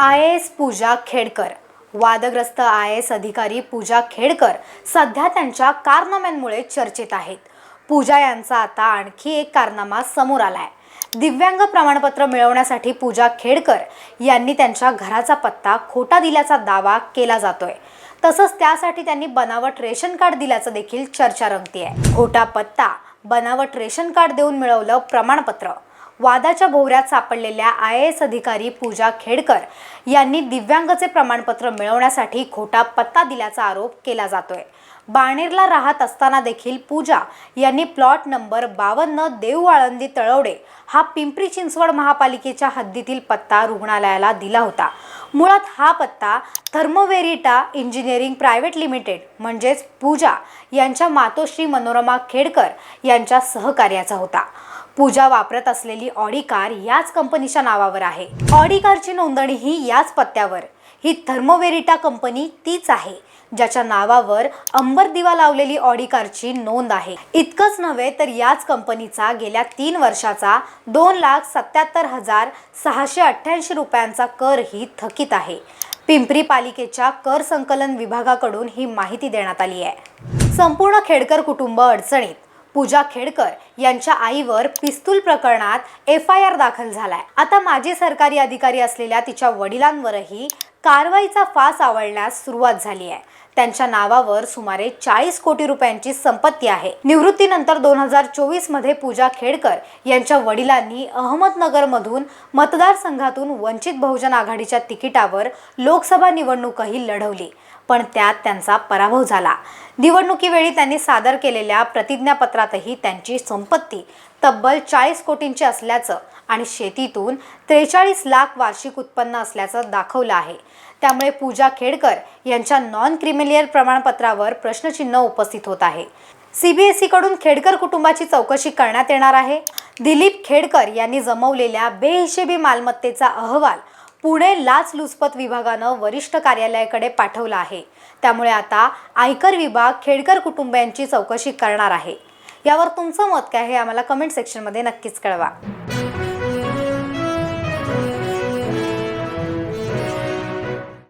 I S पूजा खेडकर. वादग्रस्त I S अधिकारी पूजा खेडकर सध्या त्यांच्या कारनाम्यांमुळे चर्चेत आहेत. पूजा यांचा आता आणखी एक कारनामा समोर आला आहे दिव्यांग प्रमाणपत्र मिळवण्यासाठी पूजा खेडकर यांनी त्यांच्या घराचा पत्ता खोटा दिल्याचा दावा केला जातोय. तसंच त्यासाठी त्यांनी बनावट रेशन कार्ड दिल्याचं देखील चर्चा रंगतीये. खोटा पत्ता बनावट रेशन कार्ड देऊन मिळवलं प्रमाणपत्र. वादाच्या भोवऱ्यात सापडलेल्या आय एस अधिकारी पूजा खेडकर यांनी दिव्यांगचे प्रमाणपत्र मिळवण्यासाठी खोटा पत्ता दिल्याचा आरोप केला जातोय. बाणेरला राहत असताना देखील पूजा यांनी प्लॉट नंबर बावन्न देऊ आळंदी तळवडे हा पिंपरी चिंचवड महापालिकेच्या हद्दीतील पत्ता रुग्णालयाला दिला होता. मुळात हा पत्ता थर्मोवेरिटा इंजिनिअरिंग प्रायव्हेट लिमिटेड म्हणजेच पूजा यांच्या मातोश्री मनोरमा खेडकर यांच्या सहकार्याचा होता. पूजा वापरत असलेली ऑडी कार याच कंपनीच्या नावावर आहे. ऑडी कारची नोंदणी ही याच पत्त्यावर. ही थर्मोवेरिटा कंपनी तीच आहे ज्याच्या नावावर अंबर दिवा लावलेली ऑडी कारची नोंद आहे. इतकंच नव्हे तर याच कंपनीचा गेल्या तीन वर्षाचा दोन लाख सत्याहत्तर हजार सहाशे अठ्ठ्याऐंशी रुपयांचा करही थकीत आहे. पिंपरी पालिकेच्या कर संकलन विभागाकडून ही माहिती देण्यात आली आहे. संपूर्ण खेडकर कुटुंब अडचणीत. पूजा खेडकर यांच्या आईवर पिस्तूल प्रकरणात एफ आय आर दाखल झालाय. आता माजी सरकारी अधिकारी असलेल्या तिच्या वडिलांवरही कारवाईचा फास आवळण्यास सुरुवात झाली आहे. त्यांच्या नावावर सुमारे चाळीस कोटी रुपयांची संपत्ती आहे. निवृत्तीनंतर दोन हजार चोवीसमध्ये पूजा खेडकर यांच्या वडिलांनी अहमदनगरमधून मतदारसंघातून वंचित बहुजन आघाडीच्या तिकिटावर लोकसभा निवडणूकही लढवली पण त्यात त्यांचा पराभव झाला. निवडणुकीवेळी त्यांनी सादर केलेल्या प्रतिज्ञापत्रातही त्यांची संपत्ती तब्बल चाळीस कोटींची असल्याचं आणि शेतीतून त्रेचाळीस लाख वार्षिक उत्पन्न असल्याचं दाखवलं आहे. त्यामुळे पूजा खेडकर यांच्या नॉन क्रिमिलियर प्रमाणपत्रावर प्रश्नचिन्ह उपस्थित होत आहे. सीबीएसईकडून खेडकर कुटुंबाची चौकशी करण्यात येणार आहे. दिलीप खेडकर यांनी जमवलेल्या बेहिशेबी मालमत्तेचा अहवाल पुणे लाचलुचपत विभागानं वरिष्ठ कार्यालयाकडे पाठवला आहे. त्यामुळे आता आयकर विभाग खेडकर कुटुंबियांची चौकशी करणार आहे. यावर तुमचं मत काय हे आम्हाला कमेंट सेक्शनमध्ये नक्कीच कळवा.